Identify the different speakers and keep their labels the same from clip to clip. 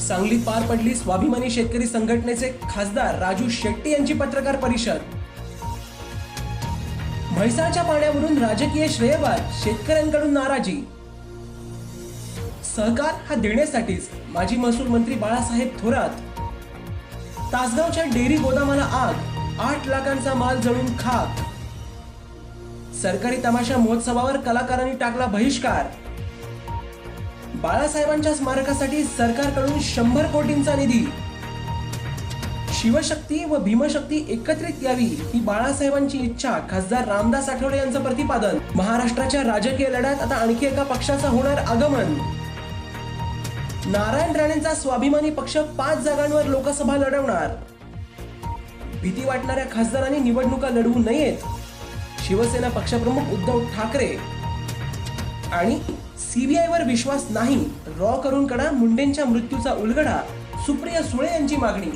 Speaker 1: सांगलीत पार पडली स्वाभिमानी शेतकरी संघटनेचे खासदार राजू शेट्टी यांची पत्रकार परिषद. म्हैसाळच्या पाण्यावरून राजकीय श्रेयवाद शेतकऱ्यांकडून नाराजी. सहकार हा देण्यासाठीच माजी महसूल मंत्री बाळासाहेब थोरात. तासगावच्या डेअरी गोदामाला आग आठ लाखांचा माल जळून खाक. सरकारी तमाशा महोत्सवावर कलाकारांनी टाकला बहिष्कार. बाळासाहेबांच्या स्मारकासाठी सरकारकडून शंभर कोटींचा निधी. शिवशक्ती व भीमशक्ती एकत्रित यावी ही बाळासाहेबांची इच्छा खासदार रामदास आठवले यांचं प्रतिपादन. महाराष्ट्राच्या राजकीय लढ्यात आता आणखी एका पक्षाचं होणार आगमन. नारायण राणेंचा स्वाभिमानी पक्ष पाच जागांवर लोकसभा लढवणार. भीती वाटणाऱ्या खासदारांनी निवडणुका लढवू नयेत. शिवसेना पक्षप्रमुख उद्धव ठाकरे आणि सीबीआय वर विश्वास नाही रॉ करून कडा मुंडेंच्या मृत्यूचा उलगडा सुप्रिया सुळे यांची मागणी.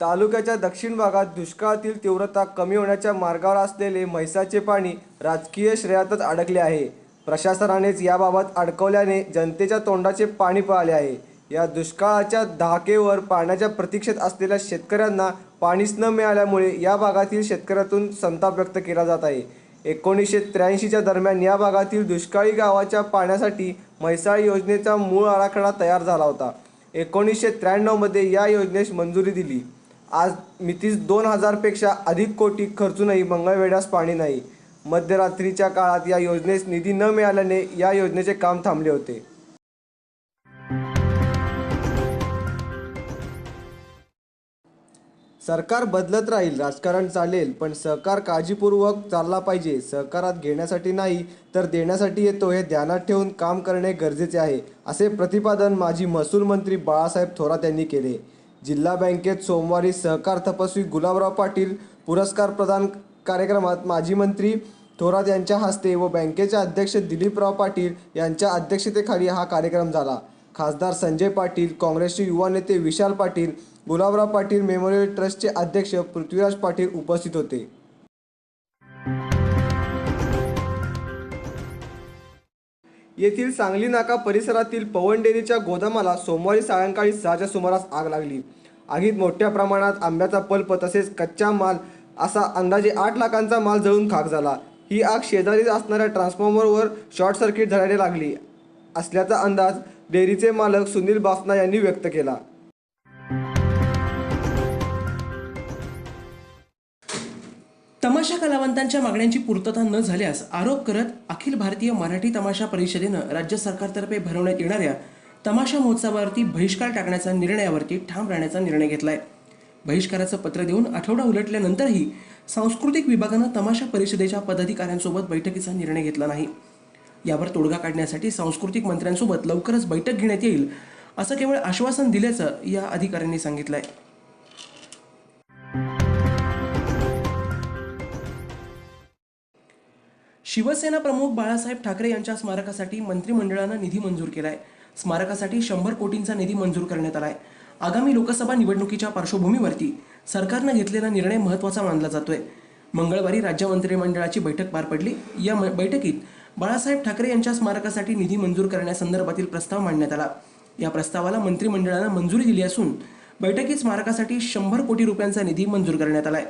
Speaker 2: तालुक्याच्या दक्षिण भागात दुष्काळातील तीव्रता कमी होण्याच्या मार्गावर असलेले म्हैसाचे पाणी राजकीय श्रेयातच अडकले आहे. प्रशासनानेच याबाबत अडकवल्याने जनतेच्या तोंडाचे पाणी पळाले आहे. या दुष्काळाच्या धाकेवर पाण्याच्या प्रतीक्षेत असलेल्या शेतकऱ्यांना पाणीच न मिळाल्यामुळे या भागातील शेतकऱ्यातून संताप व्यक्त केला जात आहे. एकोणीसशे त्र्याऐंशीच्या दरम्यान या भागातील दुष्काळी गावाच्या पाण्यासाठी म्हैसाळ योजनेचा मूळ आराखडा तयार झाला होता. एकोणीसशे त्र्याण्णवमध्ये या योजनेस मंजुरी दिली. आज मितीस दोन हजारपेक्षा अधिक कोटी खर्चूनही मंगळवेढ्यास पाणी नाही. मध्यरात्रीच्या काळात या योजनेस निधी न मिळाल्याने या योजनेचे काम थांबले होते. सरकार बदलत राहील राजकारण चालेल पण सहकार काळजीपूर्वक चालला पाहिजे. सहकारात घेण्यासाठी नाही तर देण्यासाठी येतो हे ध्यानात ठेवून काम करणे गरजेचे आहे असे प्रतिपादन माजी महसूल मंत्री बाळासाहेब थोरात यांनी केले. जिल्हा बँकेत सोमवारी सहकार तपस्वी गुलाबराव पाटील पुरस्कार प्रदान कार्यक्रमात माजी मंत्री थोरात यांच्या हस्ते व बँकेचे अध्यक्ष दिलीपराव पाटील यांच्या अध्यक्षतेखाली हा कार्यक्रम झाला. खासदार संजय पाटील काँग्रेसचे युवा नेते विशाल पाटील गुलाबराव पाटील मेमोरियल ट्रस्टचे अध्यक्ष पृथ्वीराज पाटील उपस्थित होते. येथील सांगली नाका परिसरातील पवन डेअरीच्या गोदामाला सोमवारी सायंकाळी सहाच्या सुमारास आग लागली. आगीत मोठ्या प्रमाणात आंब्याचा पल्प तसेच कच्चा माल असा अंदाजे आठ लाखांचा माल जळून खाक झाला. ही आग शेजारीच असणाऱ्या ट्रान्सफॉर्मरवर शॉर्ट सर्किट झाल्याने लागली असल्याचा अंदाज डेअरीचे मालक सुनील बासना यांनी व्यक्त केला.
Speaker 1: तमाशा कलावंतांच्या मागण्यांची पूर्तता न झाल्यास आरोप करत अखिल भारतीय मराठी तमाशा परिषदेनं राज्य सरकारतर्फे भरवण्यात येणाऱ्या तमाशा महोत्सवावरती बहिष्कार टाकण्याच्या निर्णयावरती ठाम राहण्याचा निर्णय घेतलाय. बहिष्काराचं पत्र देऊन आठवडा उलटल्यानंतरही सांस्कृतिक विभागानं तमाशा परिषदेच्या पदाधिकाऱ्यांसोबत बैठकीचा निर्णय घेतला नाही. यावर तोडगा काढण्यासाठी सांस्कृतिक मंत्र्यांसोबत लवकरच बैठक घेण्यात येईल असं केवळ आश्वासन दिल्याचं या अधिकाऱ्यांनी सांगितलंय. शिवसेना प्रमुख बाळासाहेब ठाकरे यांच्या स्मारकासाठी मंत्रिमंडळानं निधी मंजूर केलाय. स्मारकासाठी शंभर कोटींचा निधी मंजूर करण्यात आलाय. आगामी लोकसभा निवडणुकीच्या पार्श्वभूमीवरती सरकारनं घेतलेला निर्णय महत्त्वाचा मानला जातोय. मंगळवारी राज्य मंत्रिमंडळाची बैठक पार पडली. या बैठकीत बाळासाहेब ठाकरे यांच्या स्मारकासाठी निधी मंजूर करण्यासंदर्भातील प्रस्ताव मांडण्यात आला. या प्रस्तावाला मंत्रिमंडळानं मंजुरी दिली असून बैठकीत स्मारकासाठी शंभर कोटी रुपयांचा निधी मंजूर करण्यात आलाय.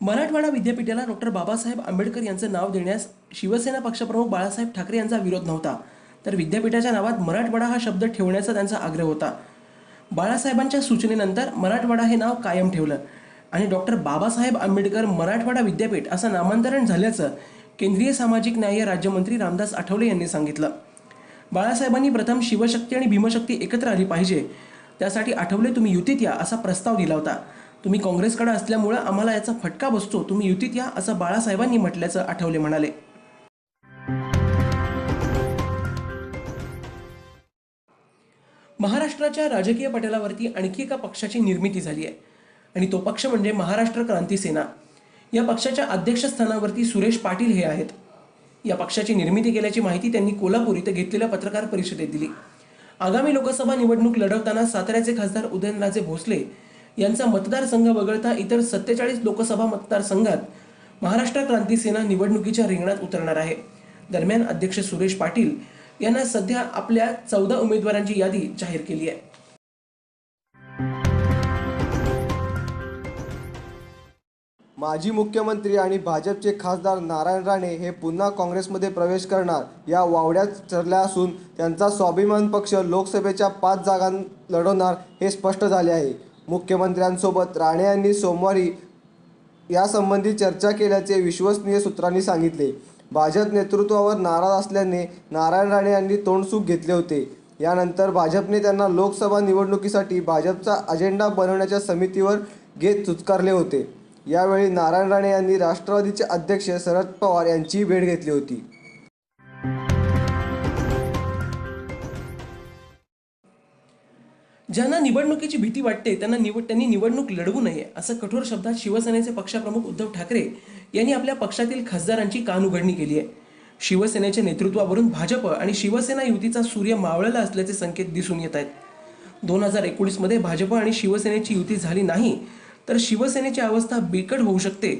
Speaker 1: मराठवाडा विद्यापीठाला डॉक्टर बाबासाहेब आंबेडकर यांचं नाव देण्यास शिवसेना पक्षप्रमुख बाळासाहेब ठाकरे यांचा विरोध नव्हता. तर विद्यापीठाच्या नावात मराठवाडा हा शब्द ठेवण्याचा त्यांचा आग्रह होता. बाळासाहेबांच्या सूचनेनंतर मराठवाडा हे नाव कायम ठेवलं. आणि डॉक्टर बाबासाहेब आंबेडकर मराठवाडा विद्यापीठ असं नामांतरण झाल्याचं केंद्रीय सामाजिक न्याय राज्यमंत्री रामदास आठवले यांनी सांगितलं. बाळासाहेबांनी प्रथम शिवशक्ती आणि भीमशक्ती एकत्र आली पाहिजे. त्यासाठी आठवले तुम्ही युतीत या असा प्रस्ताव दिला होता. तुम्ही काँग्रेसकडे असल्यामुळं आम्हाला याचा फटका बसतो. तुम्ही युतीत या असं बाळासाहेबांनी म्हटल्याचं आठवले म्हणाले. महाराष्ट्राच्या राजकीय पटलावरती आणखी एका पक्षाची निर्मिती झाली आहे. आणि तो पक्ष म्हणजे महाराष्ट्र क्रांती सेना. या पक्षाच्या अध्यक्षस्थानावरती सुरेश पाटील हे आहेत. या पक्षाची निर्मिती केल्याची माहिती त्यांनी कोल्हापूर इथं घेतलेल्या पत्रकार परिषदेत दिली. आगामी लोकसभा निवडणूक लढवताना साताऱ्याचे खासदार उदयनराजे भोसले यांचा मतदारसंघ वगळता इतर सत्तेचाळीस लोकसभा मतदारसंघात महाराष्ट्र क्रांती सेना निवडणुकीच्या रिंगणात उतरणार आहे. दरम्यान अध्यक्ष सुरेश पाटील यांना सध्या आपल्या चौदा उमेदवारांची यादी जाहीर केली आहे.
Speaker 2: माजी मुख्यमंत्री आणि भाजपचे खासदार नारायण राणे हे पुन्हा काँग्रेसमध्ये प्रवेश करणार या वावड्यात ठरल्या असून त्यांचा स्वाभिमान पक्ष लोकसभेच्या पाच जागां लढवणार हे स्पष्ट झाले आहे. मुख्यमंत्र्यांसोबत राणे यांनी सोमवारी यासंबंधी चर्चा केल्याचे विश्वसनीय सूत्रांनी सांगितले. भाजप नेतृत्वावर नाराज असल्याने नारायण राणे यांनी तोंडसूक घेतले होते. यानंतर भाजपने त्यांना लोकसभा निवडणुकीसाठी भाजपचा अजेंडा बनवण्याच्या समितीवर घेत चुचकारले होते. यावेळी नारायण राणे यांनी राष्ट्रवादीचे अध्यक्ष शरद पवार यांचीही भेट घेतली होती.
Speaker 1: ज्यांना निवडणुकीची भीती वाटते त्यांना निवड त्यांनी निवडणूक लढवू नये असं कठोर शब्दात शिवसेनेचे पक्षप्रमुख उद्धव ठाकरे यांनी आपल्या पक्षातील खासदारांची कानउघडणी केली आहे. शिवसेनेच्या नेतृत्वावरून भाजप आणि शिवसेना युतीचा सूर्य मावळला असल्याचे संकेत दिसून येत आहेत. दोन हजार एकोणीसमध्ये भाजप आणि शिवसेनेची युती झाली नाही तर शिवसेनेची अवस्था बिकट होऊ शकते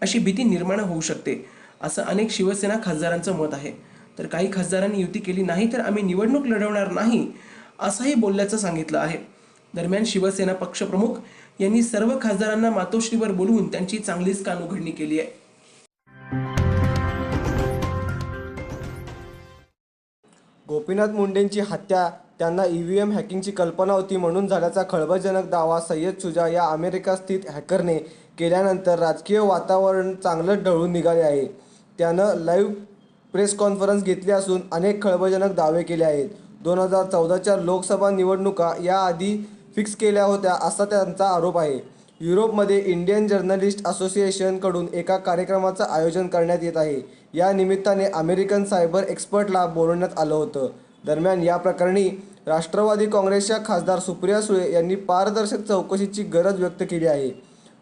Speaker 1: अशी भीती निर्माण होऊ शकते असं अनेक शिवसेना खासदारांचं मत आहे. तर काही खासदारांनी युती केली नाही तर आम्ही निवडणूक लढवणार नाही असंही बोलल्याचं सांगितलं आहे. दरम्यान शिवसेना पक्षप्रमुख यांनी सर्व खासदारांना मातोश्रीवर बोलवून त्यांची चांगलीच कानउघडणी केली आहे.
Speaker 2: गोपीनाथ मुंडेंची हत्या त्यांना ई व्ही एम हॅकिंगची कल्पना होती म्हणून झाल्याचा खळबळजनक दावा सय्यद शुजा या अमेरिका स्थित हॅकरने केल्यानंतर राजकीय वातावरण चांगलंच ढळून निघाले आहे. त्यानं लाईव्ह प्रेस कॉन्फरन्स घेतली असून अनेक खळबळजनक दावे केले आहेत. दोन हजार चौदाच्या लोकसभा निवडणुका याआधी फिक्स केल्या होत्या असा त्यांचा आरोप आहे. युरोपमध्ये इंडियन जर्नलिस्ट असोसिएशनकडून एका कार्यक्रमाचं आयोजन करण्यात येत आहे. या निमित्ताने अमेरिकन सायबर एक्सपर्टला बोलवण्यात आलं होतं. दरम्यान या प्रकरणी राष्ट्रवादी काँग्रेसच्या खासदार सुप्रिया सुळे यांनी पारदर्शक चौकशीची गरज व्यक्त केली आहे.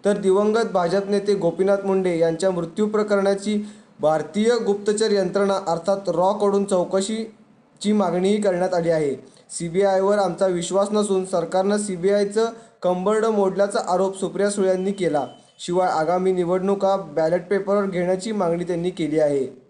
Speaker 2: तर दिवंगत भाजप नेते गोपीनाथ मुंडे यांच्या मृत्यू प्रकरणाची भारतीय गुप्तचर यंत्रणा अर्थात रॉकडून चौकशीची मागणीही करण्यात आली आहे. सी बी आयवर आमचा विश्वास नसून सरकारनं सी बी आयचं कंबरडं मोडल्याचा आरोप सुप्रिया सुळे यांनी केला. शिवाय आगामी निवडणुका बॅलेट पेपरवर घेण्याची मागणी त्यांनी केली आहे.